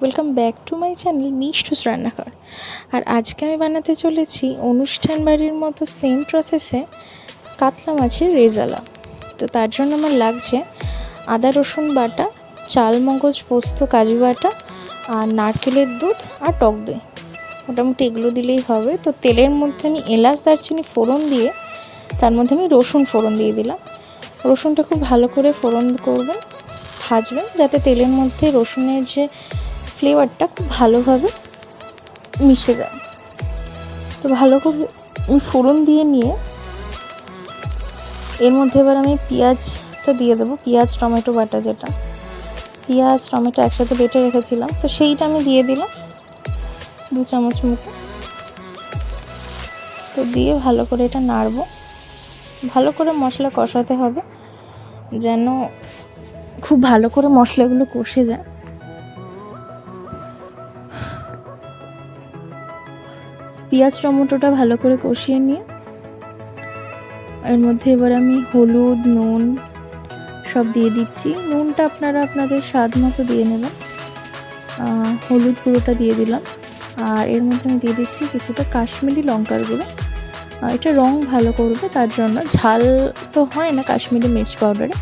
Welcome back to my channel Mishtu's রান্নাঘর আর আজকে আমি বানাতে চলেছি অনুষ্ঠান বাড়ির মতো সেম প্রসেসে কাতলা মাছের রেজালা। তো তার জন্য আমার লাগছে আদা, রসুন বাটা, চাল, মগজ, পোস্ত, কাজু বাটা, আর নারকেলের দুধ আর টক দই। মোটামুটি এগুলো দিলেই হবে। তো তেলের মধ্যে আমি এলাচ, দারচিনি ফোড়ন দিয়ে, তার মধ্যে আমি রসুন ফোড়ন দিয়ে দিলাম। রসুনটা খুব ভালো করে ফোড়ন করবেন, ভাজবেন, যাতে তেলের মধ্যে রসুনের যে ফ্লেভারটা খুব ভালোভাবে মিশে যায়। তো ভালো করে ফোড়ন দিয়ে নিয়ে এর মধ্যে এবার আমি পেঁয়াজটা দিয়ে দেবো, পেঁয়াজ, টমেটো বাটা যেটা। পেঁয়াজ, টমেটো একসাথে বেটে রেখেছিলাম, তো সেইটা আমি দিয়ে দিলাম দু চামচ মতো। তো দিয়ে ভালো করে এটা নাড়বো। ভালো করে মশলা কষাতে হবে যেন খুব ভালো করে মশলাগুলো কষে যায়। পেঁয়াজ টমেটোটা ভালো করে কষিয়ে নিয়ে, এর মধ্যে এবার আমি হলুদ, নুন সব দিয়ে দিচ্ছি। নুনটা আপনারা আপনাদের স্বাদ মতো দিয়ে নেবেন। হলুদ গুঁড়োটা দিয়ে দিলাম। আর এর মধ্যে আমি দিয়ে দিচ্ছি কিছুটা কাশ্মীরি লঙ্কার গুঁড়ো। এটা রং ভালো করবে, তার জন্য ঝাল তো হয় না কাশ্মীরি মির্চ পাউডারে।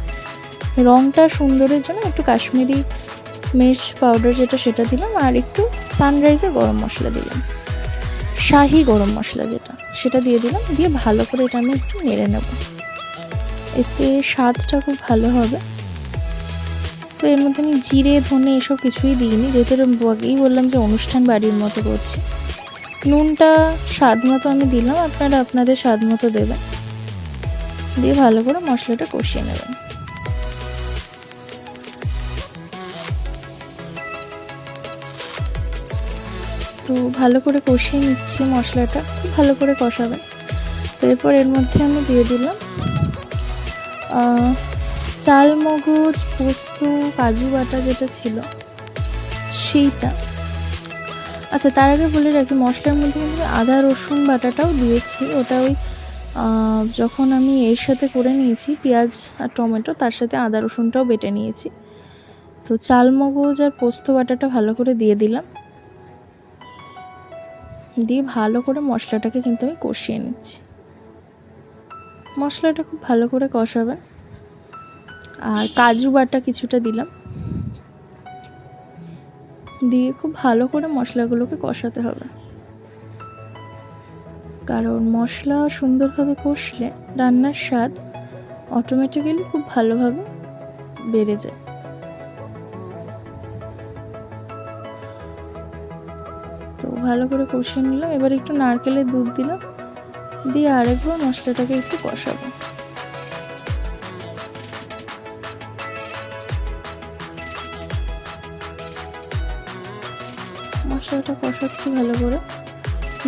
রংটা সুন্দরের জন্য একটু কাশ্মীরি মির্চ পাউডার যেটা সেটা দিলাম, আর একটু সানরাইজের গরম মশলা দিলাম। শাহি গরম মশলা যেটা, সেটা দিয়ে দিলাম, দিয়ে ভালো করে এটা আমি একটু নেড়ে নেব। এতে স্বাদটা খুব ভালো হবে। তো এর মধ্যে আমি জিরে, ধনে এসব কিছুই দিইনি, যেহেতু আগেই বললাম যে অনুষ্ঠান বাড়ির মতো করছি। নুনটা স্বাদ মতো আমি দিলাম, আপনারা আপনাদের স্বাদ মতো দেবেন। দিয়ে ভালো করে মশলাটা কষিয়ে নেবেন। তো ভালো করে কষিয়ে নিচ্ছি মশলাটা, খুব ভালো করে কষাবেন। তো এরপর এর মধ্যে আমি দিয়ে দিলাম চাল মগজ পোস্ত, কাজু বাটা যেটা ছিল, সেইটা। আচ্ছা তার আগে বলে রাখি, মশলার মধ্যে কিন্তু আদা, রসুন বাটাটাও দিয়েছি। ওটা ওই যখন আমি এর সাথে করে নিয়েছি, পেঁয়াজ আর টমেটো, তার সাথে আদা, রসুনটাও বেটে নিয়েছি। তো চাল মগজ আর পোস্ত বাটাটা ভালো করে দিয়ে দিলাম। দিয়ে ভালো করে মশলাটাকে কিন্তু আমি কষিয়ে নিচ্ছি। মশলাটা খুব ভালো করে কষাবেন আর কাজু বাটা কিছুটা দিলাম। দিয়ে খুব ভালো করে মশলাগুলোকে কষাতে হবে। কারণ মশলা সুন্দরভাবে কষলে রান্নার স্বাদ অটোমেটিক্যালি খুব ভালোভাবে বেড়ে যায়। ভালো করে কষিয়ে নিলাম। এবার একটু নারকেলের দুধ দিলাম। দিয়ে আরেকবার মশলাটাকে একটু কষাবো। মশলাটা কষাচ্ছি ভালো করে।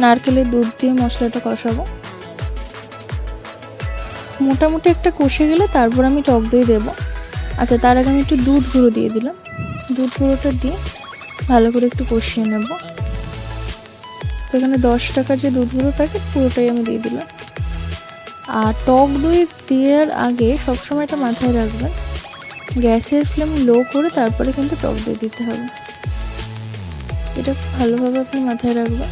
নারকেলের দুধ দিয়ে মশলাটা কষাবো। মোটামুটি একটা কষে গেলে তারপর আমি টক দই দেবো। আচ্ছা তার আগে আমি একটু দুধ গুঁড়ো দিয়ে দিলাম। দুধ গুঁড়োটা দিয়ে ভালো করে একটু কষিয়ে নেব। তো এখানে দশ টাকার যে দুধ গুঁড়ো প্যাকেট পুরোটাই আমি দিয়ে দিলাম। আর টক দই দেওয়ার আগে সবসময় এটা মাথায় রাখবেন, গ্যাসের ফ্লেম লো করে তারপরে কিন্তু টক দই দিতে হবে। এটা ভালোভাবে আপনি মাথায় রাখবেন।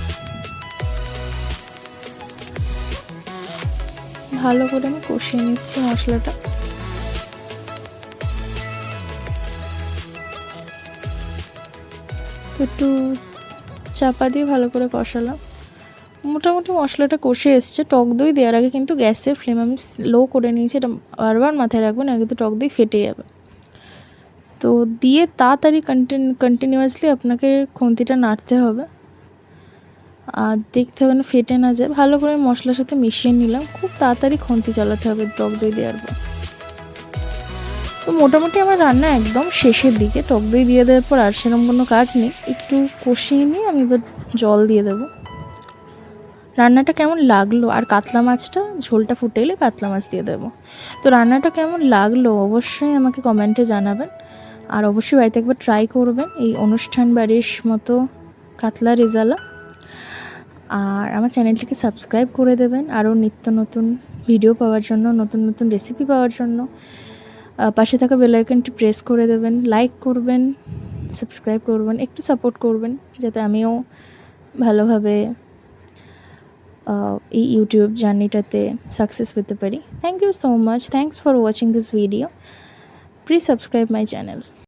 ভালো করে আমি কষিয়ে নিচ্ছি মশলাটা। একটু চাপা দিয়ে ভালো করে কষালাম। মোটামুটি মশলাটা কষে এসছে। টক দই দেওয়ার আগে কিন্তু গ্যাসের ফ্লেম আমি লো করে নিয়েছি। এটা বারবার মাথায় রাখবেন, আগে তো টক দই ফেটে যাবে। তো দিয়ে তাড়াতাড়ি কন্টিনিউ কন্টিনিউয়াসলি আপনাকে খুন্তিটা নাড়তে হবে। আর দেখতে হবে না ফেটে না যায়। ভালো করে মশলার সাথে মিশিয়ে নিলাম। খুব তাড়াতাড়ি খুন্তি চালাতে হবে টক দই দেওয়ার পর। তো মোটামুটি আমার রান্না একদম শেষের দিকে। টক দই দিয়ে দেওয়ার পর আর সেরকম কোনো কাজ নেই। একটু কষিয়ে নিয়ে আমি এবার জল দিয়ে দেবো। রান্নাটা কেমন লাগল? আর কাতলা মাছটা? ঝোলটা ফুটে এলে কাতলা মাছ দিয়ে দেবো। তো রান্নাটা কেমন লাগল? অবশ্যই আমাকে কমেন্টে জানাবেন। আর অবশ্যই বাড়িতে একবার ট্রাই করবেন এই অনুষ্ঠান বাড়ির মতো কাতলা রেজালা। আর আমার চ্যানেলটিকে সাবস্ক্রাইব করে দেবেন। আরও নিত্য নতুন ভিডিও পাওয়ার জন্য, নতুন নতুন রেসিপি পাওয়ার জন্য। পাশে থাকা বেলাইকনটি প্রেস করে দেবেন লাইক করবেন সাবস্ক্রাইব করবেন, একটু সাপোর্ট করবেন, যাতে আমিও ভালোভাবে এই ইউটিউব জার্নিটাতে সাকসেস পেতে পারি। Thank you so much thanks for watching this video please subscribe my channel